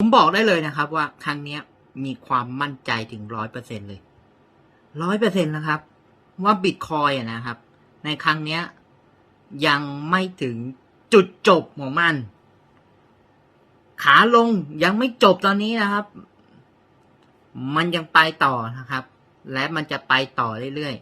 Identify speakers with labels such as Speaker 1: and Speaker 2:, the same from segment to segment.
Speaker 1: ผมบอกได้เลยนะครับว่าครั้งนี้มีความมั่นใจถึงร้อยเปอร์เซ็นเลยร้อยเปอร์เซ็นนะครับ ว่าบิตคอยนะครับ ในครั้งนี้ยยังไม่ถึงจุดจบของมัน ขาลงยังไม่จบตอนนี้นะครับ มันยังไปต่อนะครับ และมันจะไปต่อเรื่อย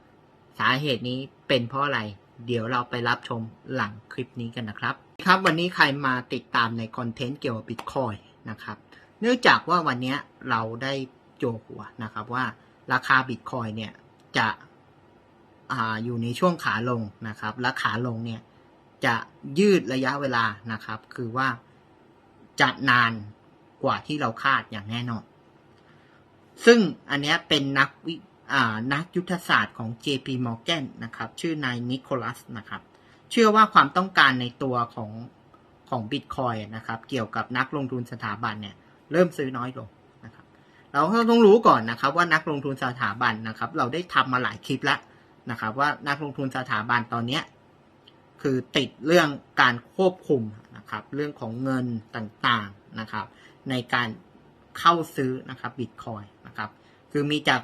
Speaker 1: ๆ สาเหตุนี้เป็นเพราะอะไร เดี๋ยวเราไปรับชมหลังคลิปนี้กันนะครับ ครับวันนี้ใครมาติดตามในคอนเทนต์เกี่ยวกับบิตคอย นะครับ เนื่องจากว่าวันนี้เราได้โจหัวนะครับว่าราคาบิตคอยเนี่ยจะออยู่ในช่วงขาลงนะครับ และขาลงเนี่ยจะยืดระยะเวลานะครับ คือว่าจะนานกว่าที่เราคาดอย่างแน่นอน ซึ่งอันนี้เป็นนักวิานักยุทธศาสตร์ของ JP Morgan นะครับ ชื่อนายนิโคลัสนะครับ เชื่อว่าความต้องการในตัวของ ของบิตคอยนะครับ เกี่ยวกับนักลงทุนสถาบันเนี่ยเริ่มซื้อน้อยลงนะครับ เราก็ต้องรู้ก่อนนะครับว่านักลงทุนสถาบันนะครับ เราได้ทำมาหลายคลิปแล้วนะครับ ว่านักลงทุนสถาบันตอนเนี้ยคือติดเรื่องการควบคุมนะครับ เรื่องของเงินต่างๆนะครับ ในการเข้าซื้อนะครับบิตคอยนะครับ คือมีจาก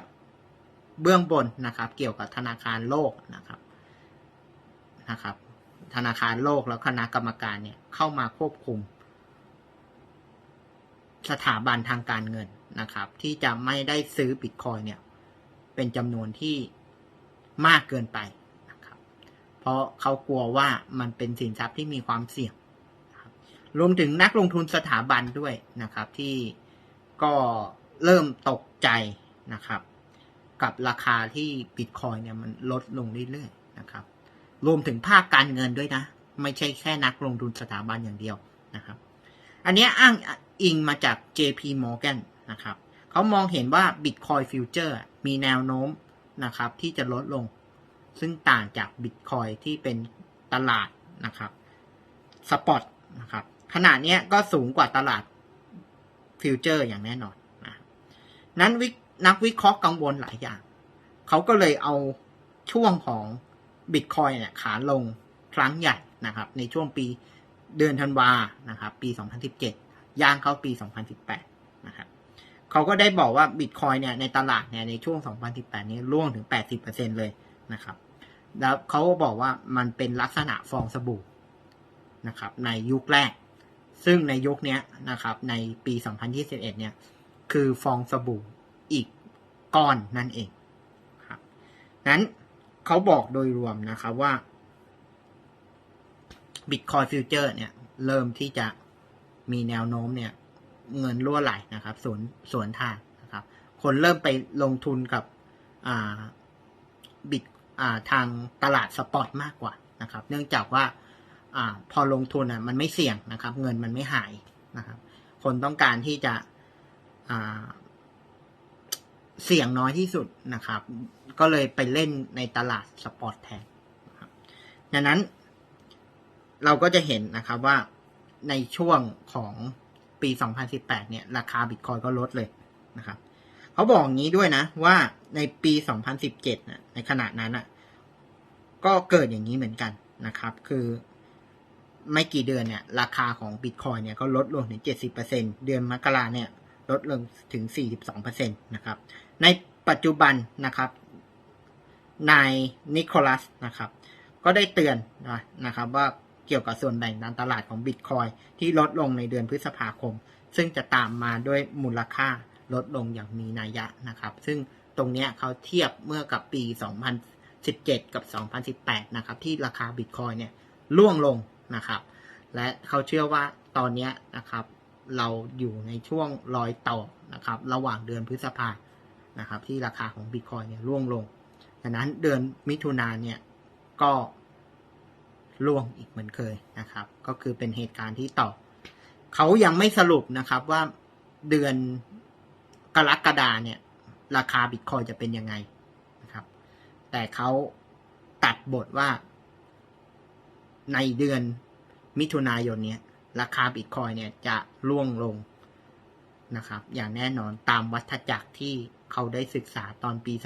Speaker 1: เบื้องบนนะครับ เกี่ยวกับธนาคารโลกนะครับนะครับ ธนาคารโลกแล้วคณะกรรมการเนี่ยเข้ามาควบคุม สถาบันทางการเงินนะครับ ที่จะไม่ได้ซื้อบิตคอยเนี่ย เป็นจำนวนที่มากเกินไปนะครับ เพราะเขากลัวว่ามันเป็นสินทรัพย์ที่มีความเสี่ยงรวมถึงนักลงทุนสถาบันด้วยนะครับ ที่ก็เริ่มตกใจนะครับ กับราคาที่บิตคอยเนี่ยมันลดลงเรื่อยๆนะครับ รวมถึงภาคการเงินด้วยนะ ไม่ใช่แค่นักลงทุนสถาบันอย่างเดียวนะครับ อันนี้อ้างอิงมาจาก JP Morgan นะครับเขามองเห็นว่า Bitcoin Future มีแนวโน้มนะครับที่จะลดลง ซึ่งต่างจาก Bitcoin ที่เป็นตลาดนะครับสปอตนะครับขนาดนี้ก็สูงกว่าตลาดฟิวเจอร์อย่างแน่นอนนะนั้นนักวิเคราะห์กังวลหลายอย่าง เขาก็เลยเอาช่วงของ บิตคอยเนี่ยขาลงครั้งใหญ่นะครับ ในช่วงปีเดือนธันวานะครับ ปี 2017 ย่างเข้าปี 2018 นะครับเขาก็ได้บอกว่าบิตคอยเนี่ยในตลาดเนี่ยในช่วง 2018 นี้ร่วงถึง 80%เลยนะครับ แล้วเขาก็บอกว่ามันเป็นลักษณะฟองสบู่นะครับ ในยุคแรก ซึ่งในยุคนี้นะครับ ในปี 2021 เนี่ยคือฟองสบู่อีกก้อนนั่นเองครับนั้น เขาบอกโดยรวมนะครับว่า Bitcoin Future เนี่ย เริ่มที่จะมีแนวโน้มเนี่ย เงินรั่วไหลนะครับสวนสวนทางนะครับ คนเริ่มไปลงทุนกับอ่าบิตอ่าทางตลาดสปอตมากกว่านะครับ เนื่องจากว่าอ่าพอลงทุนอะมันไม่เสี่ยงนะครับ เงินมันไม่หายนะครับ คนต้องการที่จะอ่า เสี่ยงน้อยที่สุดนะครับ ก็เลยไปเล่นในตลาดสปอร์ตแทนดังนั้น เราก็จะเห็นนะครับว่าในช่วงของปี 2018 เนี่ย ราคาบิตคอยก็ลดเลยนะครับเขาบอกอย่างนี้ด้วยนะ ว่าในปี 2017นะในขณะนั้นอะ ก็เกิดอย่างนี้เหมือนกันนะครับ คือไม่กี่เดือนเนี่ย ราคาของบิตคอยเนี่ยก็ลดลงถึง 70%เดือนมกราเนี่ย ลดลงถึง 42%นะครับ ในปัจจุบันนะครับ นายนิโคลัสนะครับ ก็ได้เตือนนะครับว่าเกี่ยวกับส่วนแบ่งทางตลาดของบิตคอยที่ลดลงในเดือนพฤษภาคม ซึ่งจะตามมาด้วยมูลค่าลดลงอย่างมีนัยยะนะครับ ซึ่งตรงนี้เขาเทียบเมื่อกับปี 2017 กับ 2018 นะครับ ที่ราคาบิตคอยเนี่ยร่วงลงนะครับ และเขาเชื่อว่าตอนนี้นะครับ เราอยู่ในช่วงรอยต่อนะครับ ระหว่างเดือนพฤษภานะครับ ที่ราคาของบิตคอยเนี่ยร่วงลงดังนั้นเดือนมิถุนาเนี่ยก็ร่วงอีกเหมือนเคยนะครับ ก็คือเป็นเหตุการณ์ที่ต่อ เขายังไม่สรุปนะครับว่าเดือนกรกฎาเนี่ย ราคาบิตคอยจะเป็นยังไงนะครับ แต่เขาตัดบทว่าในเดือนมิถุนายนเนี่ย ราคาบิตคอยเนี่ยจะร่วงลงนะครับ อย่างแน่นอนตามวัฏจักรที่เขาได้ศึกษาตอนปี 2017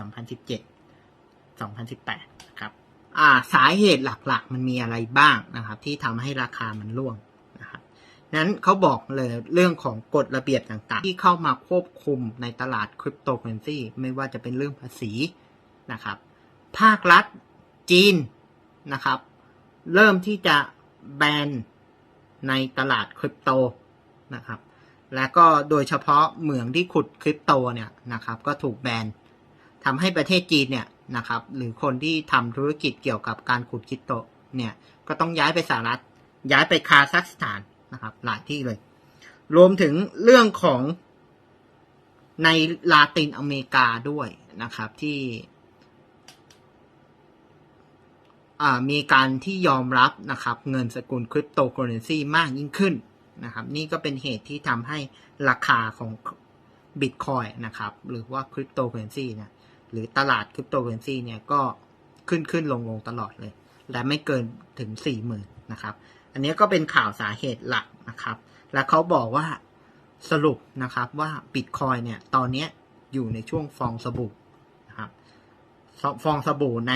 Speaker 1: 2018 นะครับ อ่าสาเหตุหลักๆ มันมีอะไรบ้างนะครับ ที่ทำให้ราคามันร่วงนะครับ นั้นเขาบอกเลยเรื่องของกฎระเบียบต่างๆ ที่เข้ามาควบคุมในตลาดคริปโตเคอเรนซีไม่ว่าจะเป็นเรื่องภาษีนะครับ ภาครัฐจีนนะครับ เริ่มที่จะแบน ในตลาดคริปโตนะครับ และก็โดยเฉพาะเหมืองที่ขุดคริปโตเนี่ยนะครับก็ถูกแบนทำให้ประเทศจีนเนี่ยนะครับหรือคนที่ทำธุรกิจเกี่ยวกับการขุดคริปโตเนี่ยก็ต้องย้ายไปสหรัฐย้ายไปคาซัคสถานนะครับหลายที่เลย รวมถึงเรื่องของในลาตินอเมริกาด้วยนะครับที่ อ่า มีการที่ยอมรับนะครับเงินสกุลคริปโตเคอเรนซีมากยิ่งขึ้นนะครับนี่ก็เป็นเหตุที่ทำให้ราคาของบิตคอยนะครับหรือว่าคริปโตเคอเรนซีเนี่ยหรือตลาดคริปโตเคอเรนซีเนี่ยก็ขึ้นขึ้นลงลงตลอดเลย และไม่เกินถึงสี่หมื่นนะครับ อันนี้ก็เป็นข่าวสาเหตุหลักนะครับ และเขาบอกว่าสรุปนะครับว่าบิตคอยเนี่ยตอนนี้อยู่ในช่วงฟองสบู่นะครับฟองสบู่ใน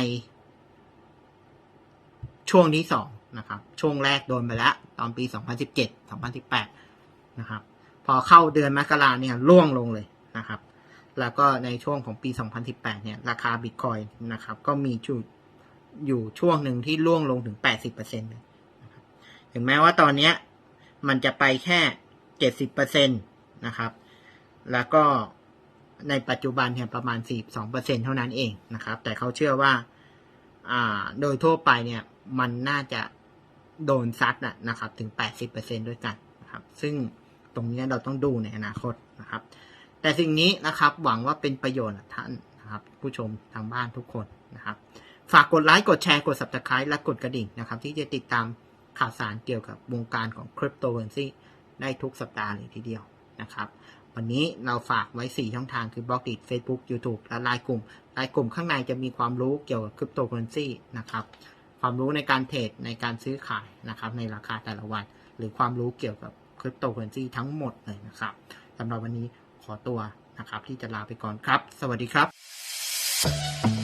Speaker 1: ช่วงที่สองนะครับ ช่วงแรกโดนไปแล้ว ตอนปี 2017 2018 นะครับ พอเข้าเดือนมกราเนี่ยร่วงลงเลยนะครับ แล้วก็ในช่วงของปี 2018 เนี่ย ราคาบิตคอยนะครับ ก็มีจุดอยู่ช่วงหนึ่งที่ร่วงลงถึง 80%เลยถึงแม้ว่าตอนนี้มันจะไปแค่ 70%นะครับ แล้วก็ในปัจจุบันเนี่ยประมาณ 42%เท่านั้นเองนะครับ แต่เขาเชื่อว่า โดยทั่วไปเนี่ย มันน่าจะโดนซัดนะนะครับ ถึง 80%ด้วยกันนะครับ ซึ่งตรงนี้เราต้องดูในอนาคตนะครับ แต่สิ่งนี้นะครับหวังว่าเป็นประโยชน์ท่านนะครับ ผู้ชมทางบ้านทุกคนนะครับ ฝากกดไลค์กดแชร์กด subscribe และกดกระดิ่งนะครับ ที่จะติดตามข่าวสารเกี่ยวกับวงการของคริปโตเคอเรนซีได้ทุกสัปดาห์เลยทีเดียวนะครับ วันนี้เราฝากไว้ 4 ช่องทางคือบล็อกดิ Facebook YouTube และไลน์กลุ่มไลน์กลุ่มข้างในจะมีความรู้เกี่ยวกับคริปโตเคอเรนซีนะครับ ความรู้ในการเทรดในการซื้อขายนะครับในราคาแต่ละวัน หรือความรู้เกี่ยวกับคริปโตเคอเรนซีทั้งหมดเลยนะครับสำหรับวันนี้ขอตัวนะครับที่จะลาไปก่อนครับ สวัสดีครับ